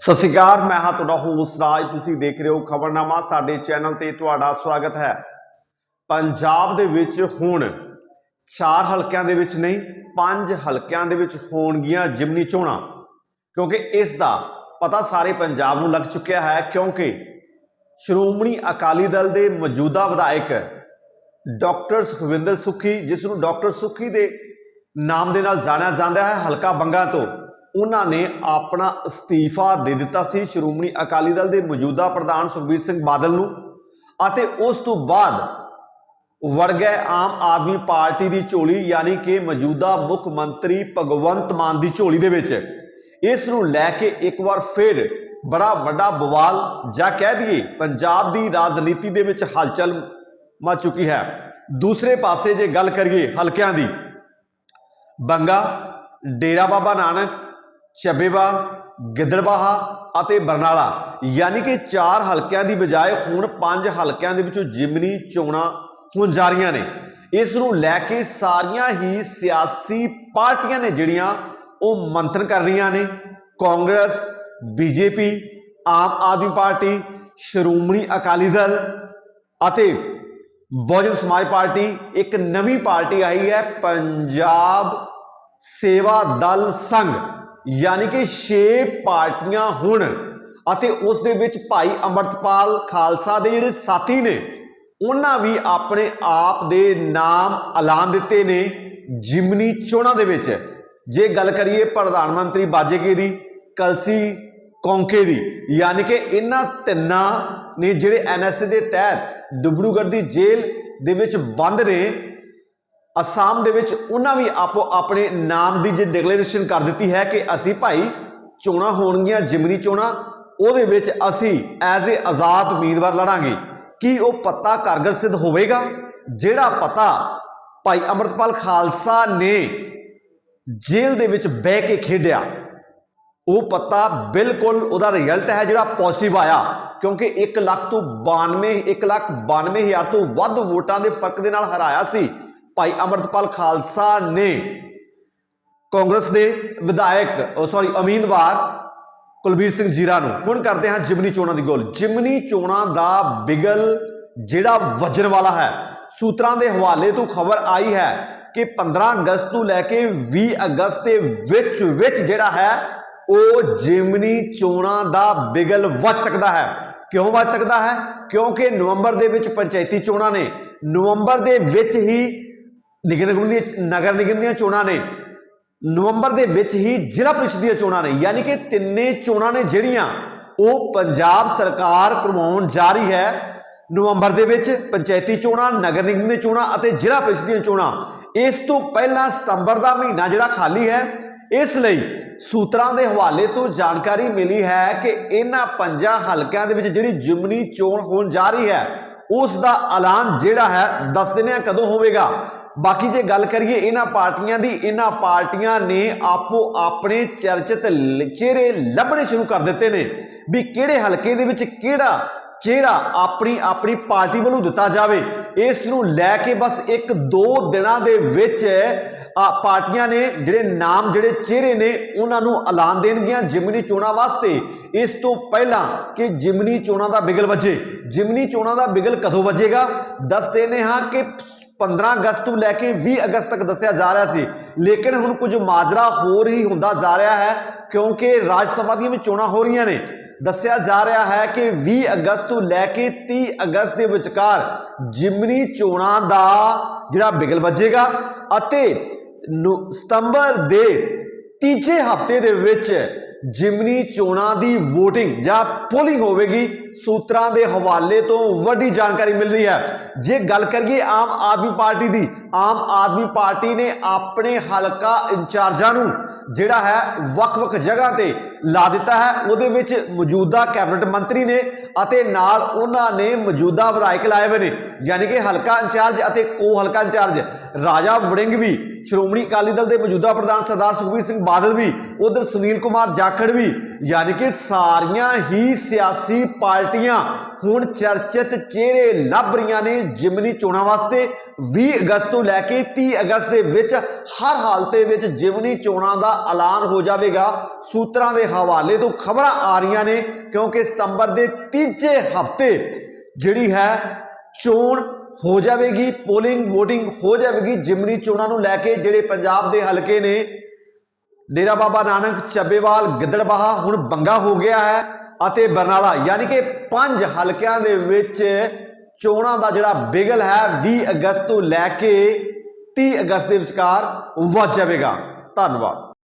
ਸਤਿ ਸ਼੍ਰੀ ਅਕਾਲ, ਮੈਂ ਹਾਂ ਤੁਹਾਡਾ ਹੋਸਟ ਰਾਜ। ਤੁਸੀਂ ਦੇਖ ਰਹੇ ਹੋ ਖਬਰਨਾਮਾ, ਸਾਡੇ ਚੈਨਲ ਤੇ ਤੁਹਾਡਾ ਸਵਾਗਤ ਹੈ। ਪੰਜਾਬ ਦੇ ਵਿੱਚ ਹੁਣ ਚਾਰ ਹਲਕਿਆਂ ਦੇ ਵਿੱਚ ਨਹੀਂ, ਪੰਜ ਹਲਕਿਆਂ ਦੇ ਵਿੱਚ ਹੋਣਗੀਆਂ ਜਿਮਨੀ ਚੋਣਾਂ। ਕਿਉਂਕਿ ਇਸ ਦਾ ਪਤਾ ਸਾਰੇ ਪੰਜਾਬ ਨੂੰ ਲੱਗ ਚੁੱਕਿਆ ਹੈ, ਕਿਉਂਕਿ ਸ਼੍ਰੋਮਣੀ ਅਕਾਲੀ ਦਲ ਦੇ ਮੌਜੂਦਾ ਵਿਧਾਇਕ ਡਾਕਟਰ ਸੁਖਵਿੰਦਰ ਸੁੱਖੀ, ਜਿਸ ਨੂੰ ਡਾਕਟਰ ਸੁੱਖੀ ਦੇ ਨਾਮ ਦੇ ਨਾਲ ਜਾਣਿਆ ਜਾਂਦਾ ਹੈ, ਹਲਕਾ ਬੰਗਾ ਤੋਂ। ਉਹਨਾਂ ਨੇ ਆਪਣਾ ਅਸਤੀਫਾ ਦੇ ਦਿੱਤਾ ਸੀ ਸ਼੍ਰੋਮਣੀ ਅਕਾਲੀ ਦਲ ਦੇ ਮੌਜੂਦਾ ਪ੍ਰਧਾਨ ਸੁਖਬੀਰ ਸਿੰਘ ਬਾਦਲ ਨੂੰ ਅਤੇ ਉਸ ਤੋਂ ਬਾਅਦ ਵੜ ਗਏ ਆਮ ਆਦਮੀ ਪਾਰਟੀ ਦੀ ਝੋਲੀ, ਯਾਨੀ ਕਿ ਮੌਜੂਦਾ ਮੁੱਖ ਮੰਤਰੀ ਭਗਵੰਤ ਮਾਨ ਦੀ ਝੋਲੀ ਦੇ ਵਿੱਚ। ਇਸ ਨੂੰ ਲੈ ਕੇ ਇੱਕ ਵਾਰ ਫਿਰ ਬੜਾ ਵੱਡਾ ਬਵਾਲ ਜਾਂ ਕਹਿ ਦਈਏ ਪੰਜਾਬ ਦੀ ਰਾਜਨੀਤੀ ਦੇ ਵਿੱਚ ਹਲਚਲ ਮਚ ਚੁੱਕੀ ਹੈ। ਦੂਸਰੇ ਪਾਸੇ ਜੇ ਗੱਲ ਕਰੀਏ ਹਲਕਿਆਂ ਦੀ, ਬੰਗਾ, ਡੇਰਾ ਬਾਬਾ ਨਾਨਕ ਚੱਬੇਵਾਲ ਗਿੱਦੜਬਾਹਾ ਅਤੇ ਬਰਨਾਲਾ, ਯਾਨੀ ਕਿ ਚਾਰ ਹਲਕਿਆਂ ਦੀ ਬਜਾਏ ਹੁਣ ਪੰਜ ਹਲਕਿਆਂ ਦੇ ਵਿੱਚੋਂ ਜਿਮਨੀ, ਚੋਣਾਂ ਹੋਣ ਜਾ ਰਹੀਆਂ ਨੇ। ਇਸ ਨੂੰ ਲੈ ਕੇ ਸਾਰੀਆਂ ਹੀ ਸਿਆਸੀ ਪਾਰਟੀਆਂ ਨੇ ਜਿਹੜੀਆਂ ਉਹ ਮੰਥਨ ਕਰ ਰਹੀਆਂ ਨੇ। ਕਾਂਗਰਸ, ਬੀਜੇਪੀ, ਆਮ ਆਦਮੀ ਪਾਰਟੀ, ਸ਼੍ਰੋਮਣੀ ਅਕਾਲੀ ਦਲ ਅਤੇ ਬਹੁਜਨ ਸਮਾਜ ਪਾਰਟੀ, ਇੱਕ ਨਵੀਂ ਪਾਰਟੀ ਆਈ ਹੈ, ਪੰਜਾਬ ਸੇਵਾ ਦਲ ਸੰਘ। ਯਾਨੀ ਕਿ 6 ਪਾਰਟੀਆਂ ਹੁਣ ਅਤੇ ਉਸ ਦੇ ਵਿੱਚ ਭਾਈ ਅਮਰਤਪਾਲ ਖਾਲਸਾ ਦੇ ਜਿਹੜੇ ਸਾਥੀ ਨੇ, ਉਹਨਾਂ ਵੀ ਆਪਣੇ ਆਪ ਦੇ ਨਾਮ ਐਲਾਨ ਦਿੱਤੇ ਨੇ ਜਿਮਨੀ ਚੋਣਾਂ ਦੇ ਵਿੱਚ। ਜੇ ਗੱਲ ਕਰੀਏ ਪ੍ਰਧਾਨ ਮੰਤਰੀ ਬਾਜੇਕੇ ਦੀ, ਕਲਸੀ ਕੌਂਕੇ ਦੀ, ਯਾਨੀ ਕਿ ਇਹਨਾਂ ਤਿੰਨਾਂ ਨੇ ਜਿਹੜੇ ਐਨਐਸਏ ਦੇ ਤਹਿਤ ਡੁਬੜੂਗੜ੍ਹ ਦੀ ਜੇਲ੍ਹ ਦੇ ਵਿੱਚ ਬੰਦ ਨੇ ਅਸਾਮ ਦੇ ਵਿੱਚ ਉਹਨਾਂ ਵੀ ਆਪੋ ਆਪਣੇ ਨਾਮ ਦੀ ਜੇ ਡਿਕਲੇਰੇਸ਼ਨ ਕਰ ਦਿੱਤੀ ਹੈ ਕਿ ਅਸੀਂ ਭਾਈ ਚੋਣਾਂ ਹੋਣਗੀਆਂ, ਜਿਮਨੀ ਚੋਣਾਂ, ਉਹਦੇ ਵਿੱਚ ਅਸੀਂ ਐਜ਼ ਏ ਆਜ਼ਾਦ ਉਮੀਦਵਾਰ ਲੜਾਂਗੇ। ਕੀ ਉਹ ਪੱਤਾ ਕਾਰਗਰ ਸਿੱਧ ਹੋਵੇਗਾ? ਜਿਹੜਾ ਪਤਾ ਭਾਈ ਅਮਰਤਪਾਲ ਖਾਲਸਾ ਨੇ ਜੇਲ੍ਹ ਦੇ ਵਿੱਚ ਬਹਿ ਕੇ ਖੇਡਿਆ, ਉਹ ਪੱਤਾ ਬਿਲਕੁਲ ਉਹਦਾ ਰਿਜ਼ਲਟ ਹੈ ਜਿਹੜਾ ਪੋਜ਼ਿਟਿਵ ਆਇਆ, ਕਿਉਂਕਿ 1 ਲੱਖ ਤੋਂ 92 1 ਲੱਖ 92 ਹਜ਼ਾਰ ਤੋਂ ਵੱਧ ਵੋਟਾਂ ਦੇ ਫ਼ਰਕ ਦੇ ਨਾਲ ਹਰਾਇਆ ਸੀ। ਭਾਈ ਅਮਰਤਪਾਲ ਖਾਲਸਾ ਨੇ ਕਾਂਗਰਸ ਦੇ ਵਿਧਾਇਕ ਉਹ ਸੌਰੀ ਉਮੀਦਵਾਰ ਕੁਲਬੀਰ ਸਿੰਘ ਜੀਰਾ ਨੂੰ ਹੁਣ ਕਰਦੇ ਹਾਂ ਜਿਮਨੀ ਚੋਣਾਂ ਦੀ ਗੋਲ। ਜਿਮਨੀ ਚੋਣਾਂ ਦਾ ਬਿਗਲ ਜਿਹੜਾ ਵੱਜਣ ਵਾਲਾ ਹੈ, ਸੂਤਰਾਂ ਦੇ ਹਵਾਲੇ ਤੋਂ ਖਬਰ ਆਈ ਹੈ ਕਿ 15 ਅਗਸਤ ਤੋਂ ਲੈ ਕੇ 20 ਅਗਸਤ ਦੇ ਵਿੱਚ ਵਿੱਚ ਜਿਹੜਾ ਹੈ, ਉਹ ਜਿਮਨੀ ਚੋਣਾਂ ਦਾ ਬਿਗਲ ਵੱਜ ਸਕਦਾ ਹੈ। ਕਿਉਂ ਵੱਜ ਸਕਦਾ ਹੈ? ਕਿਉਂਕਿ ਨਵੰਬਰ ਦੇ ਵਿੱਚ ਪੰਚਾਇਤੀ ਚੋਣਾਂ ਨੇ। ਨਵੰਬਰ ਦੇ ਵਿੱਚ ਹੀ ਨਿਗਮ ਨਿਗਮ ਦੀਆਂ ਨਗਰ ਨਿਗਮ ਦੀਆਂ ਚੋਣਾਂ ਨੇ। ਨਵੰਬਰ ਦੇ ਵਿੱਚ ਹੀ ਜ਼ਿਲ੍ਹਾ ਪ੍ਰੀਸ਼ਦ ਦੀਆਂ ਚੋਣਾਂ ਨੇ। ਯਾਨੀ ਕਿ ਤਿੰਨੇ ਚੋਣਾਂ ਨੇ ਜਿਹੜੀਆਂ ਉਹ ਪੰਜਾਬ ਸਰਕਾਰ ਕਰਵਾਉਣ ਜਾ ਰਹੀ ਹੈ। ਨਵੰਬਰ ਦੇ ਵਿੱਚ ਪੰਚਾਇਤੀ ਚੋਣਾਂ, ਨਗਰ ਨਿਗਮ ਦੀਆਂ ਚੋਣਾਂ ਅਤੇ ਜ਼ਿਲ੍ਹਾ ਪ੍ਰੀਸ਼ਦ ਦੀਆਂ ਚੋਣਾਂ। ਇਸ ਤੋਂ ਪਹਿਲਾਂ ਸਤੰਬਰ ਦਾ ਮਹੀਨਾ ਜਿਹੜਾ ਖਾਲੀ ਹੈ, ਇਸ ਲਈ ਸੂਤਰਾਂ ਦੇ ਹਵਾਲੇ ਤੋਂ ਜਾਣਕਾਰੀ ਮਿਲੀ ਹੈ ਕਿ ਇਹਨਾਂ ਪੰਜਾਂ ਹਲਕਿਆਂ ਦੇ ਵਿੱਚ ਜਿਹੜੀ ਜਿਮਨੀ ਚੋਣ ਹੋਣ ਜਾ ਰਹੀ ਹੈ, ਉਸ ਦਾ ਐਲਾਨ ਜਿਹੜਾ ਹੈ, ਦੱਸ ਦਿੰਦੇ ਆ ਕਦੋਂ ਹੋਵੇਗਾ। ਬਾਕੀ ਜੇ ਗੱਲ ਕਰੀਏ ਇਹਨਾਂ ਪਾਰਟੀਆਂ ਦੀ, ਇਹਨਾਂ ਪਾਰਟੀਆਂ ਨੇ ਆਪੋ ਆਪਣੇ ਚਰਚਿਤ ਚਿਹਰੇ ਲੱਭਣੇ ਸ਼ੁਰੂ ਕਰ ਦਿੱਤੇ ਨੇ ਵੀ ਕਿਹੜੇ ਹਲਕੇ ਦੇ ਵਿੱਚ ਕਿਹੜਾ ਚਿਹਰਾ ਆਪਣੀ ਆਪਣੀ ਪਾਰਟੀ ਵੱਲੋਂ ਦਿੱਤਾ ਜਾਵੇ। ਇਸ ਨੂੰ ਲੈ ਕੇ ਬਸ ਇੱਕ ਦੋ ਦਿਨਾਂ ਦੇ ਵਿੱਚ, ਆ, ਪਾਰਟੀਆਂ ਨੇ ਜਿਹੜੇ ਨਾਮ, ਜਿਹੜੇ ਚਿਹਰੇ ਨੇ, ਉਹਨਾਂ ਨੂੰ ਐਲਾਨ ਦੇਣਗੀਆਂ ਜਿਮਨੀ ਚੋਣਾਂ ਵਾਸਤੇ। ਇਸ ਤੋਂ ਪਹਿਲਾਂ ਕਿ ਜਿਮਨੀ ਚੋਣਾਂ ਦਾ ਬਿਗਲ ਵੱਜੇ। ਜਿਮਨੀ ਚੋਣਾਂ ਦਾ ਬਿਗਲ ਕਦੋਂ ਵੱਜੇਗਾ? ਦੱਸ ਨੇ ਹਾਂ ਕਿ 15 ਅਗਸਤ ਤੋਂ ਲੈ ਕੇ 20 ਅਗਸਤ ਤੱਕ ਦੱਸਿਆ ਜਾ ਰਿਹਾ ਸੀ। ਲੇਕਿਨ ਹੁਣ ਕੁਝ ਮਾਜਰਾ ਹੋਰ ਹੀ ਹੁੰਦਾ ਜਾ ਰਿਹਾ ਹੈ, ਕਿਉਂਕਿ ਰਾਜ ਸਭਾ ਦੀਆਂ ਵੀ ਚੋਣਾਂ ਹੋ ਰਹੀਆਂ ਨੇ। ਦੱਸਿਆ ਜਾ ਰਿਹਾ ਹੈ ਕਿ 20 ਅਗਸਤ ਤੋਂ ਲੈ ਕੇ 30 ਅਗਸਤ ਦੇ ਵਿਚਕਾਰ ਜਿਮਨੀ ਚੋਣਾਂ ਦਾ ਜਿਹੜਾ ਬਿਗਲ ਵੱਜੇਗਾ ਅਤੇ ਨੂੰ- ਸਤੰਬਰ ਦੇ ਤੀਜੇ ਹਫ਼ਤੇ ਦੇ ਵਿੱਚ ਜਿਮਨੀ ਚੋਣਾਂ ਦੀ VOTING ਜਾਂ ਪੋਲਿੰਗ ਹੋਵੇਗੀ, ਸੂਤਰਾਂ ਦੇ ਹਵਾਲੇ ਤੋਂ ਵੱਡੀ ਜਾਣਕਾਰੀ ਮਿਲ ਰਹੀ ਹੈ। ਜੇ ਗੱਲ ਕਰੀਏ ਆਮ ਆਦਮੀ ਪਾਰਟੀ ਦੀ, ਆਮ ਆਦਮੀ ਪਾਰਟੀ ਨੇ ਆਪਣੇ ਹਲਕਾ ਇੰਚਾਰਜਾਂ ਨੂੰ ਜਿਹੜਾ ਹੈ ਵੱਖ-ਵੱਖ ਜਗ੍ਹਾ ਤੇ ਲਾ ਦਿੱਤਾ ਹੈ। ਉਹਦੇ ਵਿੱਚ ਮੌਜੂਦਾ ਕੈਬਨਿਟ ਮੰਤਰੀ ਨੇ ਅਤੇ ਨਾਲ ਉਹਨਾਂ ਨੇ ਮੌਜੂਦਾ ਵਿਧਾਇਕ ਲਾਏ ਹੋਏ ਨੇ, ਯਾਨੀ ਕਿ ਹਲਕਾ ਇੰਚਾਰਜ ਅਤੇ ਕੋ ਹਲਕਾ ਇੰਚਾਰਜ। ਰਾਜਾ ਵੜਿੰਗ ਵੀ ਸ਼੍ਰੋਮਣੀ ਅਕਾਲੀ ਦਲ ਦੇ ਮੌਜੂਦਾ ਪ੍ਰਧਾਨ ਸਰਦਾਰ ਸੁਖਬੀਰ ਸਿੰਘ ਬਾਦਲ ਵੀ, ਉਧਰ ਸੁਨੀਲ ਕੁਮਾਰ ਜਾਖੜ ਵੀ, ਯਾਨੀ ਕਿ ਸਾਰੀਆਂ ਹੀ ਸਿਆਸੀ ਪਾਰਟੀਆਂ ਹੁਣ ਚਰਚਿਤ ਚਿਹਰੇ ਲੱਭ ਰਹੀਆਂ ਨੇ ਜਿਮਨੀ ਚੋਣਾਂ ਵਾਸਤੇ। 20 ਅਗਸਤ ਤੋਂ ਲੈ ਕੇ 30 ਅਗਸਤ ਦੇ ਵਿੱਚ ਹਰ ਹਾਲਤ ਦੇ ਵਿੱਚ ਜਿਮਨੀ ਚੋਣਾਂ ਦਾ ਐਲਾਨ ਹੋ ਜਾਵੇਗਾ। ਸੂਤਰਾਂ ਦੇ ਹਵਾਲੇ ਤੋਂ ਖਬਰਾਂ ਆ ਰਹੀਆਂ ਨੇ, ਕਿਉਂਕਿ ਸਤੰਬਰ ਦੇ ਤੀਜੇ ਹਫ਼ਤੇ ਜਿਹੜੀ ਹੈ ਚੋਣ ਹੋ ਜਾਵੇਗੀ ਪੋਲਿੰਗ VOTING ਹੋ ਜਾਵੇਗੀ, ਜਿਮਨੀ ਚੋਣਾਂ ਨੂੰ ਲੈ ਕੇ ਜਿਹੜੇ ਪੰਜਾਬ ਦੇ ਹਲਕੇ ਨੇ, ਡੇਰਾ ਬਾਬਾ ਨਾਨਕ, ਚੱਬੇਵਾਲ, ਗਿੱਦੜਬਾਹਾ ਹੁਣ ਬੰਗਾ ਹੋ ਗਿਆ ਹੈ ਅਤੇ ਬਰਨਾਲਾ, ਯਾਨੀ ਕਿ ਪੰਜ ਹਲਕਿਆਂ ਦੇ ਵਿੱਚ ਚੋਣਾਂ ਦਾ ਜਿਹੜਾ ਬਿਗਲ ਹੈ 20 ਅਗਸਤ ਤੋਂ ਲੈ ਕੇ 30 ਅਗਸਤ ਦੇ ਵਿਚਕਾਰ ਵੱਜ ਜਾਵੇਗਾ। ਧੰਨਵਾਦ।